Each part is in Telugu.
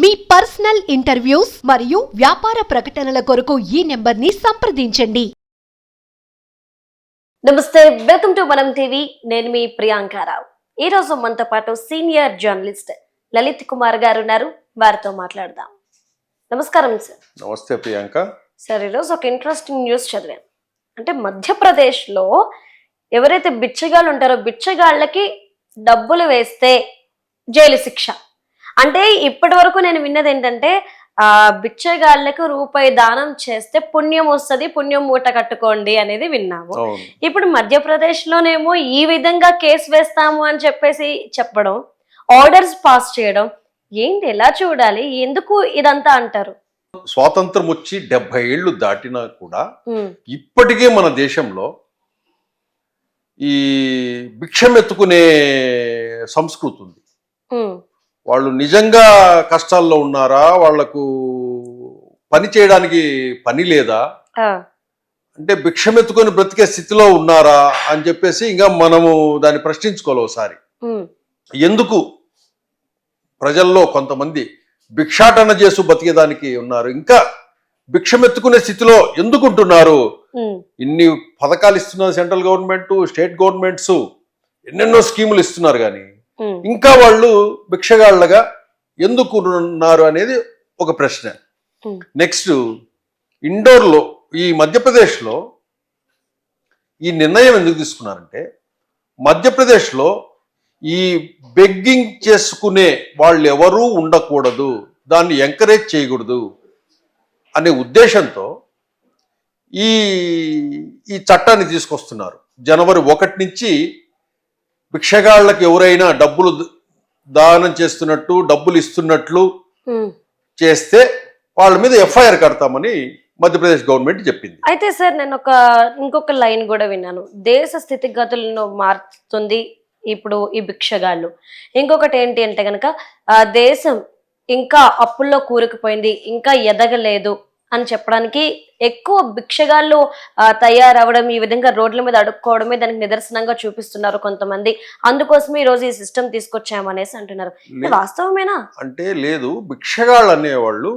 మీ పర్సనల్ ఇంటర్వ్యూస్ మరియు వ్యాపార ప్రకటనల కొరకు ఈ నెంబర్ని సంప్రదించండి. నమస్తే వెల్కమ్ టు మనం టీవీ. నేను మీ ప్రియాంకారావు ఈ రోజు మనతో పాటు సీనియర్ జర్నలిస్ట్ లలిత్ కుమార్ గారు ఉన్నారు. వారితో మాట్లాడదాం. నమస్కారం సార్ నమస్తే ప్రియాంక. సార్ ఈరోజు ఒక ఇంట్రెస్టింగ్ న్యూస్ చదివాను అంటే మధ్యప్రదేశ్లో ఎవరైతే బిచ్చగాళ్ళు ఉంటారో బిచ్చగాళ్ళకి డబ్బులు వేస్తే జైలు శిక్ష. అంటే ఇప్పటి వరకు నేను విన్నది ఏంటంటే ఆ బిచ్చగాళ్ళకు రూపాయి దానం చేస్తే పుణ్యం వస్తుంది పుణ్యం మూట కట్టుకోండి అనేది విన్నాము. ఇప్పుడు మధ్యప్రదేశ్ లోనేమో ఈ విధంగా కేసు వేస్తాము అని చెప్పేసి చెప్పడం ఆర్డర్స్ పాస్ చేయడం ఏంటి ఎలా చూడాలి? ఎందుకు ఇదంతా అంటారు? స్వాతంత్రం వచ్చి డెబ్బై ఏళ్ళు దాటినా కూడా ఇప్పటికే మన దేశంలో ఈ భిక్షమెత్తుకునే సంస్కృతి ఉంది. వాళ్ళు నిజంగా కష్టాల్లో ఉన్నారా? వాళ్ళకు పని చేయడానికి పని లేదా? అంటే భిక్షమెత్తుకొని బ్రతికే స్థితిలో ఉన్నారా? అని చెప్పేసి ఇంకా మనము దాన్ని ప్రశ్నించుకోవాలి ఒకసారి. ఎందుకు ప్రజల్లో కొంతమంది భిక్షాటన చేసు బతికేదానికి ఉన్నారు? ఇంకా భిక్షమెత్తుకునే స్థితిలో ఎందుకు ఉంటున్నారు? ఉమ్, ఇన్ని పథకాలు ఇస్తున్నారు సెంట్రల్ గవర్నమెంట్ స్టేట్ గవర్నమెంట్స్ ఎన్నెన్నో స్కీములు ఇస్తున్నారు కానీ. ఇంకా వాళ్ళు భిక్షగాళ్ళగా ఎందుకు ఉన్నారు అనేది ఒక ప్రశ్న. నెక్స్ట్ ఇండోర్లో ఈ మధ్యప్రదేశ్లో ఈ నిర్ణయం ఎందుకు తీసుకున్నారంటే మధ్యప్రదేశ్లో ఈ బెగ్గింగ్ చేసుకునే వాళ్ళు ఎవరూ ఉండకూడదు దాన్ని ఎంకరేజ్ చేయకూడదు అనే ఉద్దేశంతో ఈ ఈ చట్టాన్ని తీసుకొస్తున్నారు. జనవరి ఒకటి నుంచి భిక్షగాళ్ళకి ఎవరైనా డబ్బులు దానం చేస్తున్నట్టు డబ్బులు ఇస్తున్నట్లు. చేస్తే వాళ్ళ మీద ఎఫ్ఐఆర్ కడతామని మధ్యప్రదేశ్ గవర్నమెంట్ చెప్పింది. అయితే సార్ నేను ఒక ఇంకొక లైన్ కూడా విన్నాను. దేశ స్థితిగతులను మార్చుతుంది ఇప్పుడు ఈ భిక్షగాళ్ళు. ఇంకొకటి ఏంటి అంటే గనక ఆ దేశం ఇంకా అప్పుల్లో కూరుకుపోయింది ఇంకా ఎదగలేదు అని చెప్పడానికి ఎక్కువ భిక్షగాళ్ళు తయారవడం ఈ విధంగా రోడ్ల మీద అడుక్కోవడమే దానికి నిదర్శనంగా చూపిస్తున్నారు కొంతమంది. అందుకోసమే ఈ రోజు ఈ సిస్టమ్ తీసుకొచ్చామనేసి అంటున్నారు. వాస్తవమేనా? అంటే లేదు భిక్షగాళ్ళు అనేవాళ్ళు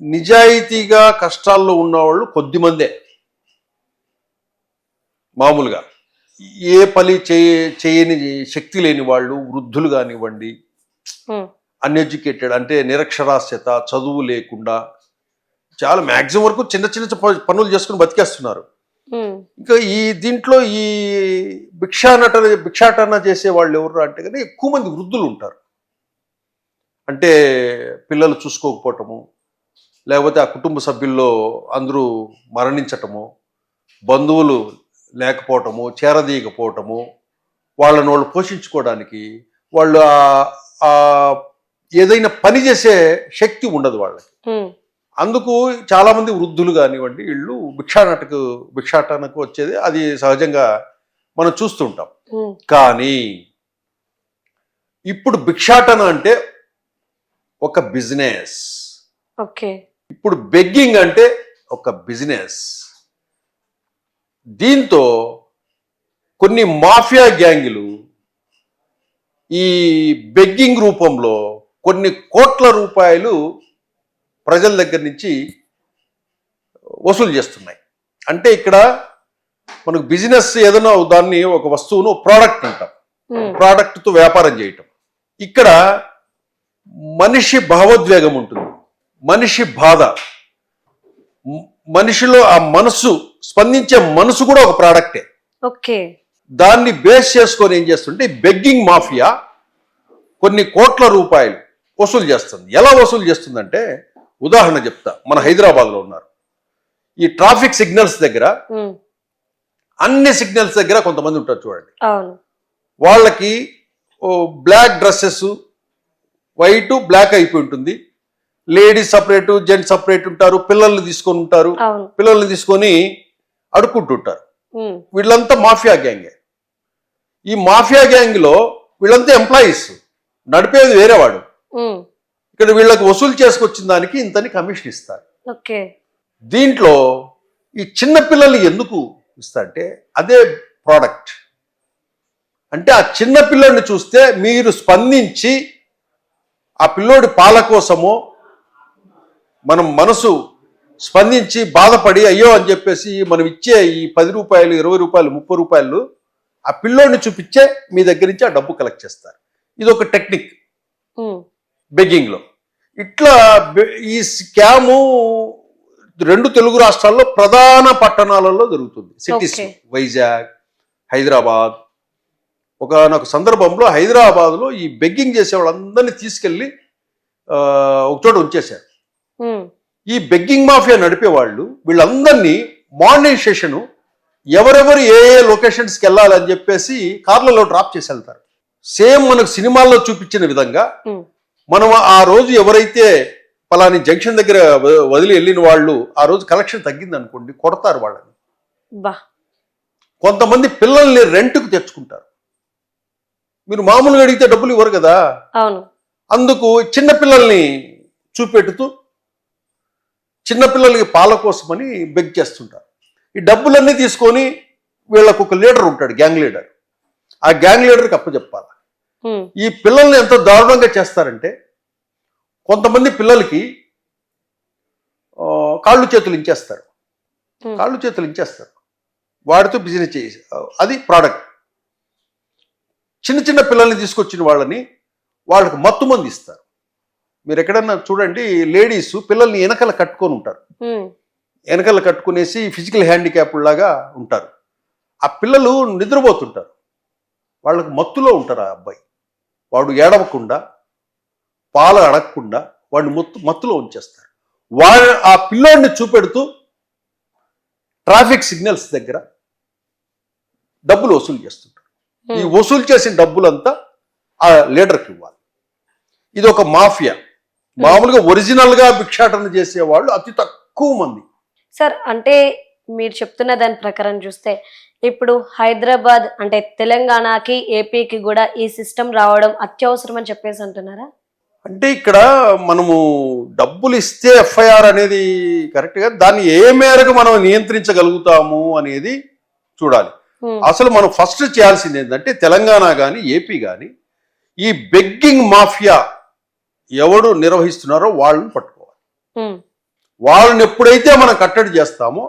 నిజాయితీగా కష్టాల్లో ఉన్నవాళ్ళు కొద్దిమందే. మామూలుగా. ఏ పని చేయ చేయని శక్తి లేని వాళ్ళు వృద్ధులు కానివ్వండి అన్ఎడ్యుకేటెడ్ అంటే నిరక్షరాస్యత చదువు లేకుండా చాలా మ్యాక్సిమం వరకు చిన్న చిన్న పనులు చేసుకుని బతికేస్తున్నారు. ఇంకా ఈ దీంట్లో ఈ భిక్షానటన భిక్షాటన చేసే వాళ్ళు ఎవరు అంటే కానీ ఎక్కువ మంది వృద్ధులు ఉంటారు. అంటే పిల్లలు చూసుకోకపోవటము లేకపోతే ఆ కుటుంబ సభ్యుల్లో అందరూ మరణించటము బంధువులు లేకపోవటము చేరదీయకపోవటము వాళ్ళని వాళ్ళు పోషించుకోవడానికి వాళ్ళు ఆ ఏదైనా పని చేసే శక్తి ఉండదు వాళ్ళకి. అందుకు చాలా మంది వృద్ధులు కానివ్వండి వీళ్ళు భిక్షాటనకు భిక్షాటనకు వచ్చేది అది సహజంగా మనం చూస్తుంటాం కానీ ఇప్పుడు భిక్షాటన అంటే ఒక బిజినెస్. ఓకే. ఇప్పుడు బెగ్గింగ్ అంటే ఒక బిజినెస్. దీంతో కొన్ని మాఫియా గ్యాంగులు ఈ బెగ్గింగ్ రూపంలో కొన్ని కోట్ల రూపాయలు ప్రజల దగ్గర నుంచి వసూలు చేస్తున్నాయి. అంటే ఇక్కడ మనకు బిజినెస్ ఏదైనా దాన్ని ఒక వస్తువును ప్రోడక్ట్ అంటాం. ప్రోడక్ట్తో వ్యాపారం చేయటం. ఇక్కడ మనిషి భావోద్వేగం ఉంటుంది. మనిషి బాధ. మనిషిలో ఆ మనసు స్పందించే మనసు కూడా ఒక ప్రోడక్టే. ఓకే. దాన్ని బేస్ చేసుకొని ఏం చేస్తుంటే బెగ్గింగ్ మాఫియా కొన్ని కోట్ల రూపాయలు వసూలు చేస్తుంది. ఎలా వసూలు చేస్తుందంటే ఉదాహరణ చెప్తా. మన హైదరాబాద్లో ఉన్నారు. ఈ ట్రాఫిక్ సిగ్నల్స్ దగ్గర అన్ని సిగ్నల్స్ దగ్గర కొంతమంది ఉంటారు చూడండి. వాళ్ళకి బ్లాక్ డ్రెస్సెస్ వైట్ బ్లాక్ అయిపోయి ఉంటుంది. లేడీస్ సపరేట్ జెంట్స్ సపరేట్ ఉంటారు. పిల్లల్ని తీసుకొని ఉంటారు. పిల్లల్ని తీసుకొని అడుక్కుంటుంటారు. వీళ్ళంతా మాఫియా గ్యాంగే. ఈ మాఫియా గ్యాంగ్లో వీళ్ళంతా ఎంప్లాయీస్. నడిపేది వేరేవాడు. ఇక్కడ వీళ్ళకి వసూలు చేసుకొచ్చిన దానికి ఇంతని కమిషన్ ఇస్తారు. ఓకే. దీంట్లో ఈ చిన్న పిల్లల్ని ఎందుకు ఇస్తా అంటే అదే ప్రోడక్ట్. అంటే ఆ చిన్న పిల్లల్ని చూస్తే మీరు స్పందించి ఆ పిల్లోడి పాల కోసమో మనం మనసు స్పందించి బాధపడి అయ్యో అని చెప్పేసి మనం ఇచ్చే ఈ పది రూపాయలు ఇరవై రూపాయలు ముప్పై రూపాయలు ఆ పిల్లోడిని చూపించే మీ దగ్గర నుంచి ఆ డబ్బు కలెక్ట్ చేస్తారు. ఇది ఒక టెక్నిక్. బెగ్గింగ్లో. ఇట్లా ఈ స్కాము రెండు తెలుగు రాష్ట్రాల్లో ప్రధాన పట్టణాలలో జరుగుతుంది. సిటీస్. వైజాగ్ హైదరాబాద్. ఒకనొక సందర్భంలో హైదరాబాద్లో ఈ బెగ్గింగ్ చేసే వాళ్ళందరినీ తీసుకెళ్ళి ఒకచోట ఉంచేశారు. ఈ బెగ్గింగ్ మాఫియా నడిపే వాళ్ళు వీళ్ళందరినీ మార్నింగ్ సెషను ఎవరెవరు ఏ ఏ లొకేషన్స్కి వెళ్ళాలని చెప్పేసి కార్లలో డ్రాప్ చేసి వెళ్తారు. సేమ్ మనకు సినిమాల్లో చూపించిన విధంగా మనం ఆ రోజు ఎవరైతే పలాని జంక్షన్ దగ్గర వదిలి వెళ్ళిన వాళ్ళు ఆ రోజు కలెక్షన్ తగ్గింది అనుకోండి కొడతారు వాళ్ళని. కొంతమంది పిల్లల్ని రెంట్కు తెచ్చుకుంటారు. మీరు మామూలుగా అడిగితే డబ్బులు ఇవ్వరు కదా? అవును. అందుకు చిన్న పిల్లల్ని చూపెడుతూ చిన్నపిల్లలకి పాల కోసమని బెగ్ చేస్తుంటారు. ఈ డబ్బులన్నీ తీసుకొని వీళ్ళకు ఒక లీడర్ ఉంటాడు గ్యాంగ్ లీడర్ ఆ గ్యాంగ్ లీడర్కి అప్పచెప్పాలి. ఈ పిల్లల్ని ఎంత దారుణంగా చేస్తారంటే కొంతమంది పిల్లలకి కాళ్ళు చేతులు ఇంచేస్తారు. కాళ్ళు చేతులు ఇంచేస్తారు. వాడితో బిజినెస్ చేసి అది ప్రోడక్ట్ చిన్న చిన్న పిల్లల్ని తీసుకొచ్చిన వాళ్ళని వాళ్ళకి మత్తు మంది ఇస్తారు. మీరు ఎక్కడన్నా చూడండి లేడీస్ పిల్లల్ని వెనకల కట్టుకొని ఉంటారు. వెనకల కట్టుకునేసి ఫిజికల్ హ్యాండిక్యాప్ లాగా ఉంటారు. ఆ పిల్లలు నిద్రపోతుంటారు. వాళ్ళకి మత్తులో ఉంటారు ఆ అబ్బాయి. వాడు ఏడవకుండా పాలు అడగకుండా వాడిని మత్తు మత్తులో ఉంచేస్తారు. వాడు ఆ పిల్లోడిని చూపెడుతూ ట్రాఫిక్ సిగ్నల్స్ దగ్గర డబ్బులు వసూలు చేస్తుంటారు ఈ వసూలు చేసిన డబ్బులంతా ఆ లీడర్కి ఇవ్వాలి. ఇది ఒక మాఫియా మామూలుగా ఒరిజినల్గా భిక్షాటన చేసేవాళ్ళు అతి తక్కువ మంది. సార్ అంటే మీరు చెప్తున్న దాని ప్రకారం చూస్తే ఇప్పుడు హైదరాబాద్ అంటే తెలంగాణకి ఏపీకి కూడా ఈ సిస్టమ్ రావడం అత్యవసరం అని చెప్పేసి అంటున్నారా? అంటే ఇక్కడ మనము డబ్బులు ఇస్తే ఎఫ్ఐఆర్ అనేది కరెక్ట్గా దాన్ని ఏ మేరకు మనం నియంత్రించగలుగుతాము అనేది చూడాలి. అసలు మనం ఫస్ట్ చేయాల్సింది ఏంటంటే తెలంగాణ కానీ ఏపీ కానీ ఈ బెగ్గింగ్ మాఫియా ఎవడు నిర్వహిస్తున్నారో వాళ్ళని పట్టుకోవాలి. వాళ్ళని ఎప్పుడైతే మనం కట్టడి చేస్తామో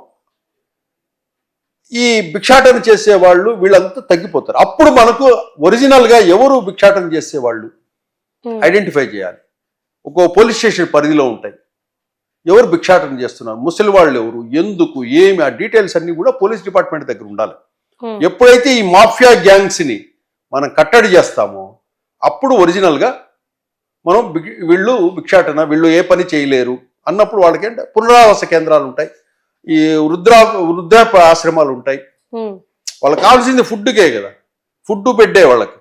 ఈ భిక్షాటన చేసేవాళ్ళు వీళ్ళంతా తగ్గిపోతారు. అప్పుడు మనకు ఒరిజినల్గా ఎవరు భిక్షాటన చేసేవాళ్ళు? ఐడెంటిఫై చేయాలి. ఒక్కో పోలీస్ స్టేషన్ పరిధిలో ఉంటాయి. ఎవరు భిక్షాటన చేస్తున్నారు? ముసలి వాళ్ళు ఎవరు? ఎందుకు? ఏమి? ఆ డీటెయిల్స్ అన్ని కూడా పోలీస్ డిపార్ట్మెంట్ దగ్గర ఉండాలి. ఎప్పుడైతే ఈ మాఫియా గ్యాంగ్స్ని మనం కట్టడి చేస్తామో అప్పుడు ఒరిజినల్గా మనం వీళ్ళు భిక్షాటన వీళ్ళు ఏ పని చేయలేరు అన్నప్పుడు వాళ్ళకి పునరావాస కేంద్రాలు ఉంటాయి. ఈ వృద్ధా వృద్ధాప్య ఆశ్రమాలు ఉంటాయి వాళ్ళకి కావాల్సింది ఫుడ్కే కదా. ఫుడ్ బెడ్డే వాళ్ళకి.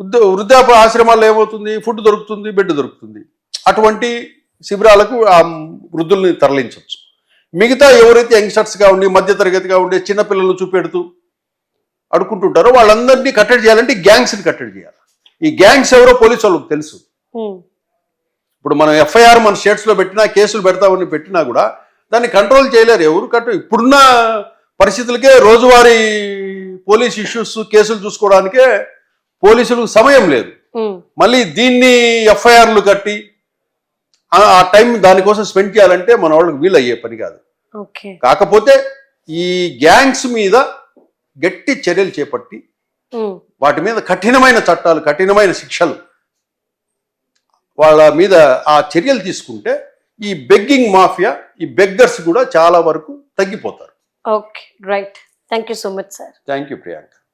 వృద్ధ వృద్ధాప్య ఆశ్రమాల్లో ఏమవుతుంది? ఫుడ్ దొరుకుతుంది బెడ్ దొరుకుతుంది. అటువంటి శిబిరాలకు ఆ వృద్ధుల్ని తరలించవచ్చు. మిగతా ఎవరైతే యంగ్స్టర్స్గా ఉండి మధ్యతరగతిగా ఉండే చిన్నపిల్లలు చూపెడుతూ అడుకుంటుంటారో వాళ్ళందరినీ కట్టడి చేయాలంటే గ్యాంగ్స్ని కట్టడి చేయాలి. ఈ గ్యాంగ్స్ ఎవరో పోలీసు వాళ్ళకి తెలుసు. ఇప్పుడు మనం ఎఫ్ఐఆర్ మన స్టేట్స్లో పెట్టినా కేసులు పెడతామని పెట్టినా కూడా దాన్ని కంట్రోల్ చేయలేరు. ఎవరు కట్ట ఇప్పుడున్న పరిస్థితులకే రోజువారీ పోలీస్ ఇష్యూస్ కేసులు చూసుకోవడానికే పోలీసులకు సమయం లేదు. మళ్ళీ దీన్ని ఎఫ్ఐఆర్లు కట్టి ఆ- టైం దానికోసం స్పెండ్ చేయాలంటే మన వాళ్ళకి వీలు అయ్యే పని కాదు. కాకపోతే ఈ గ్యాంగ్స్ మీద గట్టి చర్యలు చేపట్టి వాటి మీద కఠినమైన చట్టాలు కఠినమైన శిక్షలు వాళ్ళ మీద ఆ చర్యలు తీసుకుంటే ఈ బెగ్గింగ్ మాఫియా ఈ బెగ్గర్స్ కూడా చాలా వరకు తగ్గిపోతారు. Okay right thank you so much sir thank you Priyanka